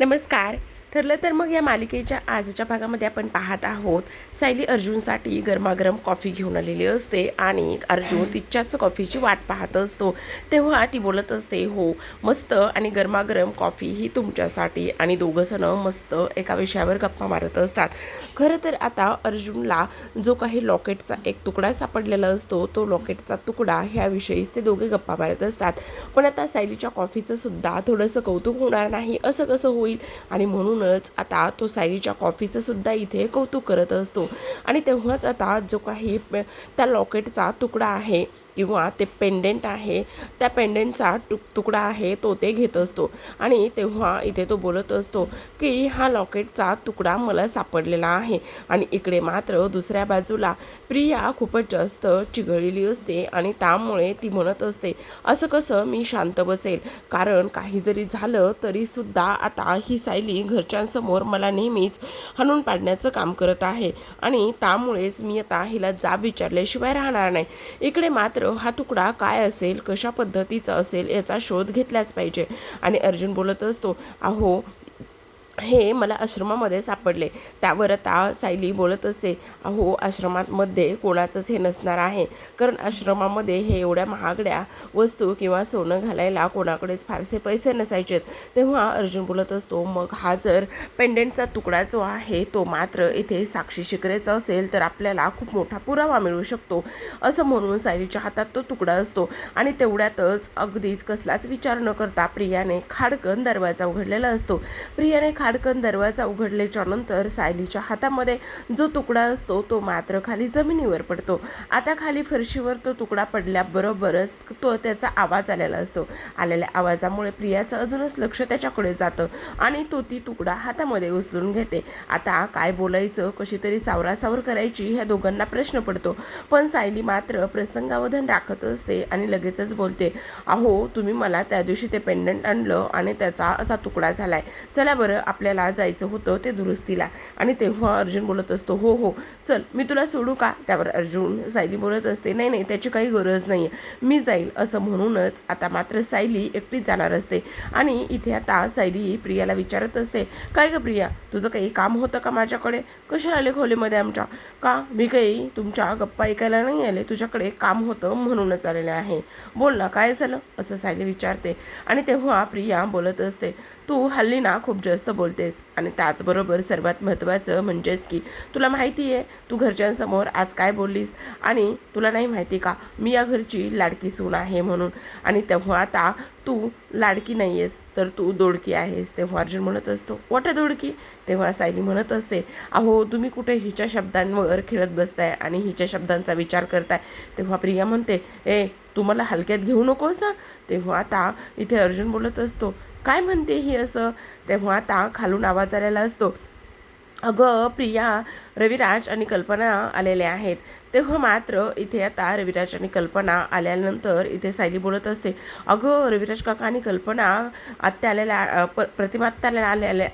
नमस्कार ठरलं तर मग या मालिकेच्या आजच्या भागामध्ये आपण पाहत आहोत. सायली अर्जुनसाठी गरमागरम कॉफी घेऊन आलेली असते आणि अर्जुन तिच्याच कॉफीची वाट पाहत असतो. तेव्हा ती बोलत असते हो मस्त आणि गरमागरम कॉफी ही तुमच्यासाठी आणि दोघंजणं मस्त एका विषयावर गप्पा मारत असतात. खरं तर आता अर्जुनला जो काही लॉकेटचा एक तुकडा सापडलेला असतो तो लॉकेटचा तुकडा ह्याविषयीच ते दोघे गप्पा मारत असतात. पण आता सायलीच्या कॉफीचं सुद्धा थोडंसं कौतुक होणार नाही असं कसं होईल? आणि म्हणून म्हणूनच आता तो सायलीच्या कॉफीचं सुद्धा इथे कौतुक करत असतो. आणि तेव्हाच आता जो काही त्या लॉकेटचा तुकडा आहे किंवा ते पेंडेंट आहे त्या पेंडेंटचा तुक तुकडा आहे तो ते घेत असतो. आणि तेव्हा इथे तो बोलत असतो की हा लॉकेटचा तुकडा मला सापडलेला आहे. आणि इकडे मात्र दुसऱ्या बाजूला प्रिया खूपच जास्त चिघळलेली असते आणि त्यामुळे ती म्हणत असते असं कसं मी शांत बसेल? कारण काही जरी झालं तरीसुद्धा आता ही सायली घरच्यांसमोर मला नेहमीच हाणून पाडण्याचं काम करत आहे आणि त्यामुळेच मी आता हिला जाब विचारल्याशिवाय राहणार नाही. इकडे मात्र हा तुकडा काय असेल कशा पद्धतीचा असेल याचा शोध घेतलाच पाहिजे. आणि अर्जुन बोलत असतो अहो हे मला आश्रमामध्ये सापडले. त्यावर आता सायली बोलत असते अहो आश्रमामध्ये कोणाचंच हे नसणार आहे. कारण आश्रमामध्ये हे एवढ्या महागड्या वस्तू किंवा सोनं घालायला कोणाकडेच फारसे पैसे नसायचेत. तेव्हा अर्जुन बोलत असतो मग हा जर पेंडेंटचा तुकडा जो आहे तो मात्र इथे साक्षी शिकरेचा असेल तर आपल्याला खूप मोठा पुरावा मिळू शकतो. असं म्हणून सायलीच्या हातात तो तुकडा असतो आणि तेवढ्यातच अगदीच कसलाच विचार न करता प्रियाने खाडकन दरवाजा उघडलेला असतो. प्रियाने खाडकन दरवाजा उघडल्याच्या नंतर सायलीच्या हातामध्ये जो तुकडा असतो तो मात्र खाली जमिनीवर पडतो. आता खाली फरशीवर तो तुकडा पडल्याबरोबरच तो त्याचा आवाज आलेला असतो. आलेल्या आवाजामुळे प्रियाचं अजूनच लक्ष त्याच्याकडे जातं आणि तो ती तुकडा हातामध्ये उचलून घेते. आता काय बोलायचं कशी तरी सावरासावर करायची ह्या दोघांना प्रश्न पडतो. पण सायली मात्र प्रसंगावधान राखत असते आणि लगेचच बोलते अहो तुम्ही मला त्या दिवशी ते पेंडंट आणलं आणि त्याचा असा तुकडा झालाय. चला बरं आपल्याला जायचं होतं ते दुरुस्तीला. आणि तेव्हा अर्जुन बोलत असतो हो हो चल मी तुला सोडू का? त्यावर अर्जुन सायली बोलत असते नाही नाही त्याची काही गरज नाही आहे मी जाईल. असं म्हणूनच आता मात्र सायली एकटीच जाणार असते. आणि इथे आता सायली प्रियाला विचारत असते काय गं प्रिया तुझं काही काम होतं का माझ्याकडे? कशाला आले खोलीमध्ये आमच्या? का मी काही तुमच्या गप्पा ऐकायला नाही आले? तुझ्याकडे काम होतं म्हणूनच आलेलं आहे. बोल ना काय झालं? असं सायली विचारते. आणि तेव्हा प्रिया बोलत असते तू हल्ली ना खूप जास्त बोलतेस आणि त्याचबरोबर सर्वात महत्त्वाचं म्हणजेच की तुला माहिती आहे तू घरच्यांसमोर आज काय बोललीस? आणि तुला नाही माहिती का मी या घरची लाडकी सून आहे म्हणून. आणि तेव्हा आता तू लाडकी नाही आहेस तर तू दोडकी आहेस तेव्हा अर्जुन म्हणत असतो. वॉट दोडकी? तेव्हा सायली म्हणत असते. अहो तुम्ही कुठे हिच्या शब्दांवर खेळत बसताय आणि हिच्या शब्दांचा विचार करताय? तेव्हा प्रिया म्हणते ए तू मला हलक्यात घेऊ नकोस तेव्हा आता इथे अर्जुन बोलत असतो काय म्हणते ही असं? तेव्हा आता खालून आवाज आलेला असतो. अगं प्रिया रविराज आणि कल्पना आलेले आहेत. तेव्हा मात्र इथे आता रविराज आणि कल्पना आल्यानंतर इथे सायली बोलत असते अगं रविराज काका आणि कल्पना आत्या आलेल्या प प्रतिमा आत्या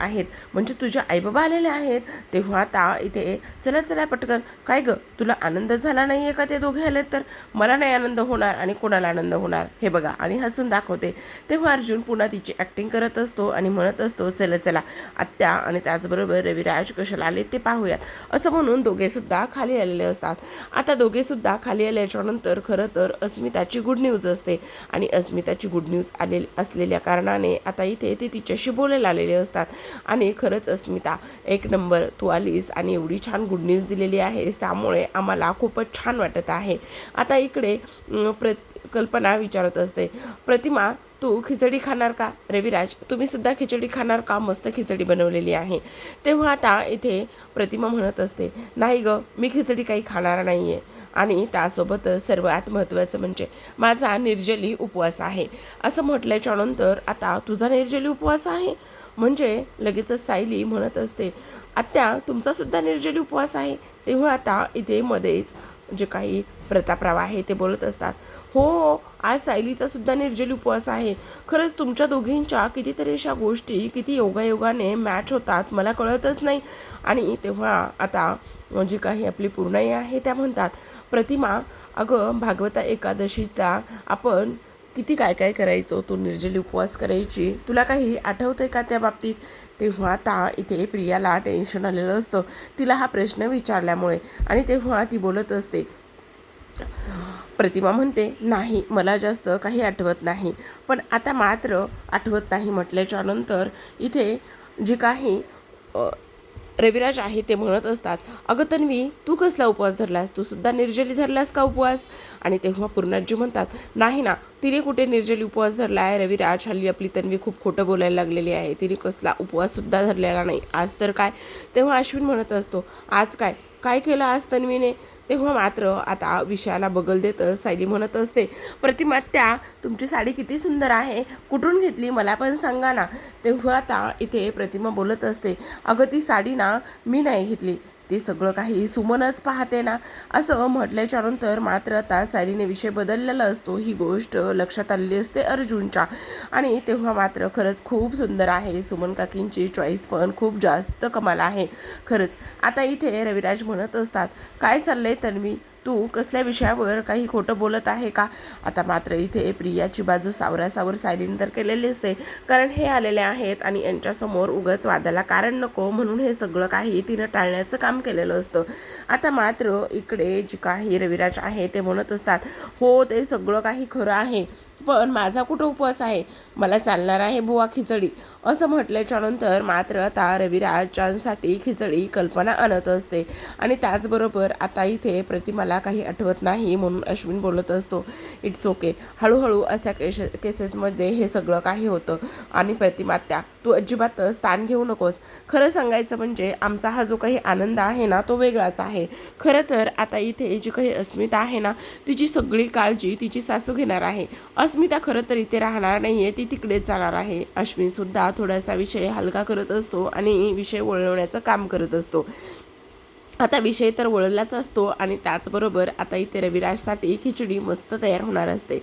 आहेत. म्हणजे तुझे आईबाबा आलेले आहेत. तेव्हा आता इथे चला चला पटकन. काय गं? तुला आनंद झाला नाही आहे का ते दोघे आले तर मला नाही आनंद होणार आणि कोणाला आनंद होणार? हे बघा. आणि हसून दाखवते. तेव्हा अर्जुन पुन्हा तिची ॲक्टिंग करत असतो आणि म्हणत असतो चला चला. आत्या आणि त्याचबरोबर रविराज कशाला आले ते पाहूयात. असं म्हणून दोघेसुद्धा खाली आलेले असतात. आता दोघेसुद्धा खाली आल्याच्यानंतर खरं तर अस्मिताची गुड न्यूज असते. आणि अस्मिताची गुड न्यूज आले असलेल्या कारणाने आता इथे ते तिच्याशी बोलायला आलेले असतात. आणि खरंच अस्मिता एक नंबर तू आलीस आणि एवढी छान गुड न्यूज दिलेली आहेस त्यामुळे आम्हाला खूपच छान वाटत आहे. आता इकडे प्र कल्पना विचारत असते. प्रतिमा तू खिचडी खाणार का? रविराज तुम्ही सुद्धा खिचडी खाणार का? मस्त खिचडी बनवलेली आहे. तेव्हा आता इथे प्रतिमा म्हणत असते नाही ग मी खिचडी काही खाणार नाही आहे आणि त्यासोबतच सर्वात महत्त्वाचं म्हणजे माझा निर्जली उपवास आहे. असं म्हटल्याच्या नंतर आता तुझा निर्जली उपवास आहे? म्हणजे लगेचच सायली म्हणत असते आत्या तुमचासुद्धा निर्जली उपवास आहे? तेव्हा आता इथे मध्येच जे काही प्रतापराव आहे ते बोलत असतात हो आज सायलीचा सुद्धा निर्जली उपवास आहे. खरंच तुमच्या दोघींच्या कितीतरी अशा गोष्टी किती योगायोगाने मॅच होतात मला कळतच नाही. आणि तेव्हा आता जी काही आपली पूर्णाई आहे त्या म्हणतात प्रतिमा अगं भागवता एकादशीचा आपण किती काय काय करायचो? तू निर्जली उपवास करायची. तुला काही आठवतं आहे का त्या बाबतीत? तेव्हा आता इथे प्रियाला टेन्शन आलेलं असतं. तिला हा प्रश्न विचारल्यामुळे आणि तेव्हा ती बोलत असते प्रतिमा म्हणते नाही मला जास्त काही आठवत नाही. पण आता मात्र आठवत नाही म्हटल्याच्या नंतर इथे जी काही रविराज आहे ते म्हणत असतात अगं तन्वी तू कसला उपवास धरलास? तू सुद्धा निर्जली धरलास का उपवास? आणि तेव्हा पूर्णाजी म्हणतात नाही ना तिने कुठे निर्जली उपवास धरला आहे? रविराज हल्ली आपली तन्वी खूप खोटं बोलायला लागलेली आहे. तिने कसला उपवास सुद्धा धरलेला नाही. आज तर काय? तेव्हा अश्विन म्हणत असतो आज काय? काय केलं आज तन्वीने? तेव्हा मात्र आता विषयाला बगल देत सायली म्हणत असते प्रतिमा त्या तुमची साडी किती सुंदर आहे कुठून घेतली मला पण सांगा ना. तेव्हा आता इथे प्रतिमा बोलत असते अगं ती साडी ना मी नाही घेतली ते सगळं काही सुमनच पाहते ना? असं म्हटल्याच्या नंतर मात्र आता सायलीने विषय बदललेला असतो. ही गोष्ट लक्षात आलेली असते अर्जुनच्या. आणि तेव्हा मात्र खरंच खूप सुंदर आहे. सुमन काकींची चॉईस पण खूप जास्त कमाल आहे. खरंच आता इथे रविराज म्हणत असतात काय चाललंय तन्वी? तू कसल्या विषयावर काही खोटं बोलत आहे का? आता मात्र इथे प्रियाची बाजू सावरासावर सायलीन तर केलेली असते कारण हे आलेले आहेत आणि यांच्यासमोर उगाच वादाला कारण नको म्हणून हे सगळं काही तिनं टाळण्याचं काम केलेलं असतं. आता मात्र इकडे जी काही रविराज आहे ते म्हणत असतात हो ते सगळं काही खरं आहे पण माझा कुठं उपवास आहे? मला चालणार आहे बुवा खिचडी असं म्हटल्याच्या नंतर मात्र आता रविराजांसाठी खिचडी कल्पना आणत असते. आणि त्याचबरोबर आता इथे प्रतिमाला काही आठवत नाही म्हणून अश्विन बोलत असतो इट्स ओके हळूहळू अशा केश केसेसमध्ये हे सगळं काही होतं. आणि प्रतिमा त्या तू अजिबातच ताण घेऊ नकोस. खरं सांगायचं म्हणजे आमचा हा जो काही आनंद आहे ना तो वेगळाच आहे. खरं तर आता इथे जी काही अस्मिता आहे ना तिची सगळी काळजी तिची सासू घेणार आहे. अस्मिता खरं तर इथे राहणार नाही आहे ती तिकडे जाणार आहे. अश्विन सुद्धा थोडासा विषय हलका करत असतो आणि विषय वळवण्याचं काम करत असतो. आता विषय तर वळलाच असतो आणि त्याचबरोबर आता इथे रविराजसाठी खिचडी मस्त तयार होणार असते.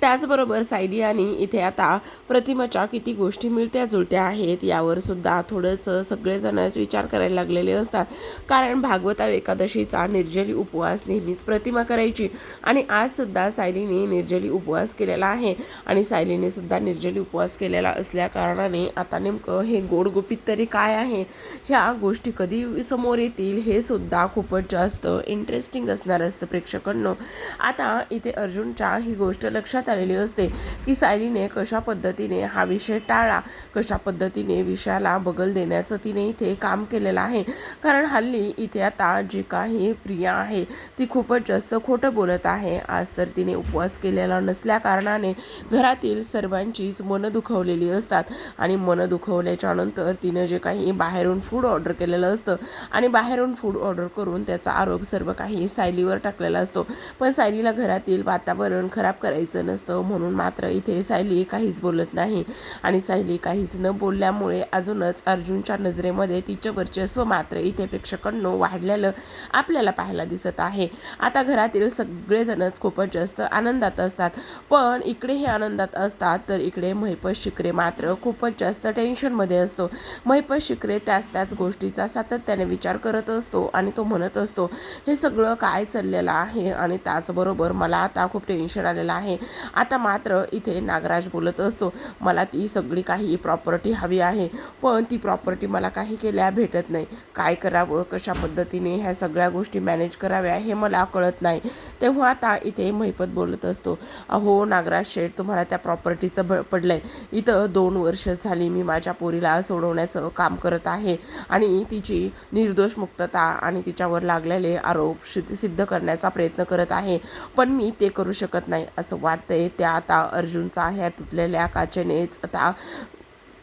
त्याचबरोबर सायली इथे आता प्रतिमाच्या किती गोष्टी मिळत्या जुळत्या आहेत यावर सुद्धा थोडंसं सगळेजणच विचार करायला लागलेले असतात. कारण भागवता एकादशीचा निर्जली उपवास नेहमीच प्रतिमा करायची आणि आज सुद्धा सायलीने निर्जली उपवास केलेला आहे. आणि सायलीने सुद्धा निर्जली उपवास केलेला असल्या कारणाने आता नेमकं हे गोड गुपित तरी काय आहे? ह्या गोष्टी कधी समोर येतील हे सुद्धा खूपच जास्त इंटरेस्टिंग असणार असतं प्रेक्षकांनो. आता इथे अर्जुनच्या ही गोष्ट लक्षात आलेली असते की सायलीने कशा पद्धतीने हा विषय टाळा कशा पद्धतीने विषयाला बगल देण्याचं तिने इथे काम केलेलं आहे. कारण हल्ली इथे आता जी काही प्रिया आहे ती खूपच जास्त खोटं बोलत आहे. आज तर तिने उपवास केलेला नसल्या कारणाने घरातील सर्वांचीच मनं दुखवलेली असतात आणि मनं दुखवल्याच्या नंतर तिनं जे काही बाहेरून फूड ऑर्डर केलेलं असतं आणि बाहेरून फूड ऑर्डर करून त्याचा आरोप सर्व काही सायलीवर टाकलेला असतो. पण सायलीला घरातील वातावरण खराब करायचं नसतं. म्हणून मात्र इथे सायली काहीच बोलत नाही. आणि सायली काहीच न बोलल्यामुळे अजूनच अर्जुनच्या नजरेमध्ये तिचं वर्चस्व मात्र इथे प्रेक्षकांनो वाढलेलं आपल्याला पाहायला दिसत आहे. आता घरातील सगळेजणच खूपच जास्त आनंदात असतात. पण इकडे हे आनंदात असतात तर इकडे महिपत शिकरे मात्र खूपच जास्त टेन्शनमध्ये असतो. महिपत शिकरे त्याच त्याच गोष्टीचा सातत्याने विचार करत असतो आणि तो म्हणत असतो हे सगळं काय चाललेलं आहे? आणि त्याचबरोबर मला आता खूप टेन्शन आलेलं आहे. आता मात्र इथे नागराज बोलत असतो मला ती सगळी काही प्रॉपर्टी हवी आहे पण ती प्रॉपर्टी मला काही केल्या भेटत नाही. काय करावं? कशा पद्धतीने ह्या सगळ्या गोष्टी मॅनेज कराव्या हे मला कळत नाही. तेव्हा आता इथे महिपत बोलत असतो अहो नागराज शेठ तुम्हाला त्या प्रॉपर्टीचं ब पडलंय. इथं दोन वर्ष झाली मी माझ्या पोरीला सोडवण्याचं काम करत आहे आणि तिची निर्दोष मुक्तता आणि तिच्यावर लागलेले आरोप सिद्ध सिद्ध करण्याचा प्रयत्न करत आहे पण मी ते करू शकत नाही असं वाटतंय त्या आता अर्जुनचा ह्या तुटलेल्या काचेनेच आता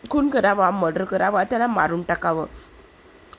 खून करावा मर्डर करावा त्याला मारून टाकावं.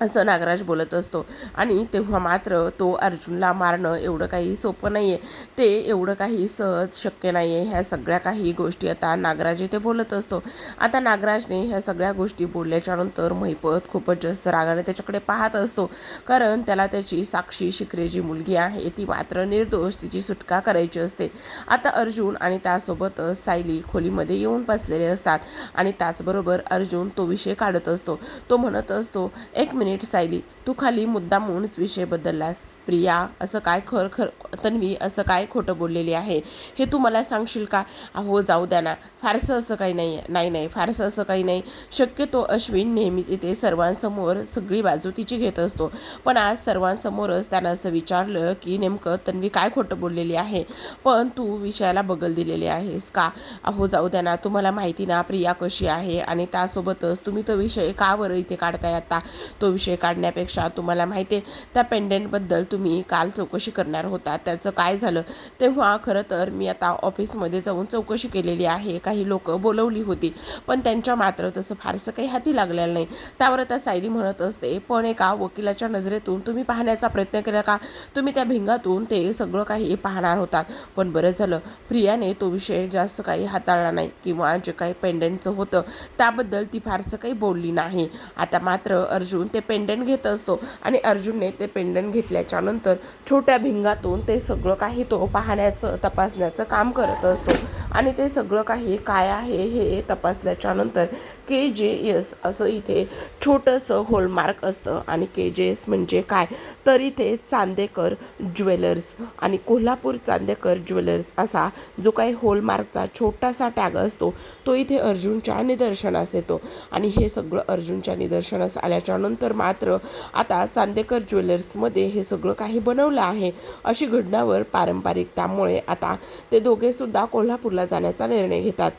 असं नागराज बोलत असतो. आणि तेव्हा मात्र तो अर्जुनला मारणं एवढं काही सोपं नाही आहे ते एवढं काही सहज शक्य नाही आहे ह्या सगळ्या काही गोष्टी आता नागराज इथे बोलत असतो. आता नागराजने ह्या सगळ्या गोष्टी बोलल्याच्यानंतर महिपत खूपच जास्त रागाने त्याच्याकडे पाहत असतो. कारण त्याला त्याची साक्षी शिकरे जी मुलगी आहे. ती मात्र निर्दोष. तिची सुटका करायची असते. आता अर्जुन आणि त्यासोबतच सायली खोलीमध्ये येऊन बसलेले असतात. आणि त्याचबरोबर अर्जुन तो विषय काढत असतो. तो म्हणत असतो एक मिनिट सायली तू खाली मुद्दामूनच विषय बदललास. प्रिया असं काय खर खर तन्वी असं काय खोटं बोललेली आहे? हे तू मला सांगशील का? अहो जाऊ द्या ना. फारसं असं काही नाही नाही नाही. फारसं असं काही नाही. शक्यतो अश्विन नेहमीच इथे सर्वांसमोर सगळी बाजू तिची घेत असतो. पण आज सर्वांसमोरच त्यानं असं विचारलं की नेमकं तन्वी काय खोटं बोललेली आहे? पण तू विषयाला बगल दिलेली आहेस का? अहो जाऊ द्या ना. तुम्हाला माहिती ना प्रिया कशी आहे? आणि त्यासोबतच तुम्ही तो विषय का बरं इथे काढताय आता? तो विषय काढण्यापेक्षा तुम्हाला माहिती आहे त्या पेंडेंटबद्दल तुम्ही काल चौकशी करणार होता. त्याचं काय झालं? तेव्हा खरं तर मी आता ऑफिसमध्ये जाऊन चौकशी केलेली आहे. काही लोक बोलवली होती पण त्यांच्या मात्र तसं फारसं काही हाती लागलेलं नाही. त्यावर आता सायली म्हणत असते पण एका वकिलाच्या नजरेतून तुम्ही पाहण्याचा प्रयत्न केला का? तुम्ही त्या भिंगातून ते सगळं काही पाहणार होतात. पण बरं झालं प्रियाने तो विषय जास्त काही हाताळला नाही किंवा जे काही पेंडंटचं होतं त्याबद्दल ती फारसं काही बोलली नाही. आता मात्र अर्जुन ते पेंडंट घेत असतो आणि अर्जुनने ते पेंडंट घेतल्याच्या नंतर छोट्या भिंगातून ते सगळं काही तो पाहण्याचं तपासण्याचं काम करत असतो. आणि ते सगळं काही काय आहे हे तपासल्याच्यानंतर के जे एस असं इथे छोटंसं होलमार्क असतं आणि के जे एस म्हणजे काय? तर इथे चांदेकर ज्वेलर्स आणि कोल्हापूर चांदेकर ज्वेलर्स असा जो काही होलमार्कचा छोटासा टॅग असतो तो इथे अर्जुनच्या निदर्शनास येतो. आणि हे सगळं अर्जुनच्या निदर्शनास आल्याच्यानंतर मात्र आता चांदेकर ज्वेलर्समध्ये हे सगळं काही बनवलं आहे अशी घडणावर पारंपरिकतामुळे आता ते दोघेसुद्धा कोल्हापूरला जाण्याचा निर्णय घेतात.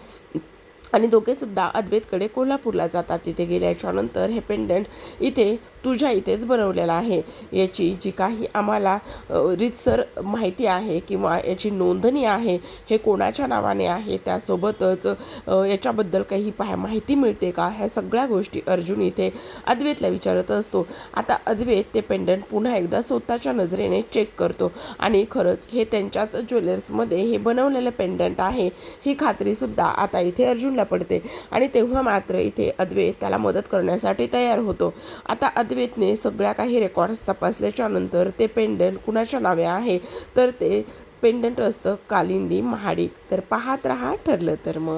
आणि दोघेसुद्धा अद्वैतकडे कोल्हापूरला जातात. तिथे गेल्याच्यानंतर हे पेंडंट इथे तुझ्या इथेच बनवलेलं आहे. याची जी काही आम्हाला रितसर रीतसर माहिती आहे किंवा याची नोंदणी आहे हे कोणाच्या नावाने आहे त्यासोबतच याच्याबद्दल काही पाह माहिती मिळते का? ह्या सगळ्या गोष्टी अर्जुन इथे अद्वैतला विचारत असतो. आता अद्वैत ते पेंडंट पुन्हा एकदा स्वतःच्या नजरेने चेक करतो आणि खरंच हे त्यांच्याच ज्वेलर्समध्ये हे बनवलेलं पेंडंट आहे. ही खात्रीसुद्धा आता इथे अर्जुनला पडते. आणि तेव्हा मात्र इथे अद्वैत त्याला मदत करण्यासाठी तयार होतो. आता अद्वैतने सगळ्या काही रेकॉर्ड्स तपासल्याच्या नंतर ते पेंडंट कुणाच्या नावे आहे? तर ते पेंडंट असतं कालिंदी महाडिक. तर पाहत रहा ठरलं तर मग.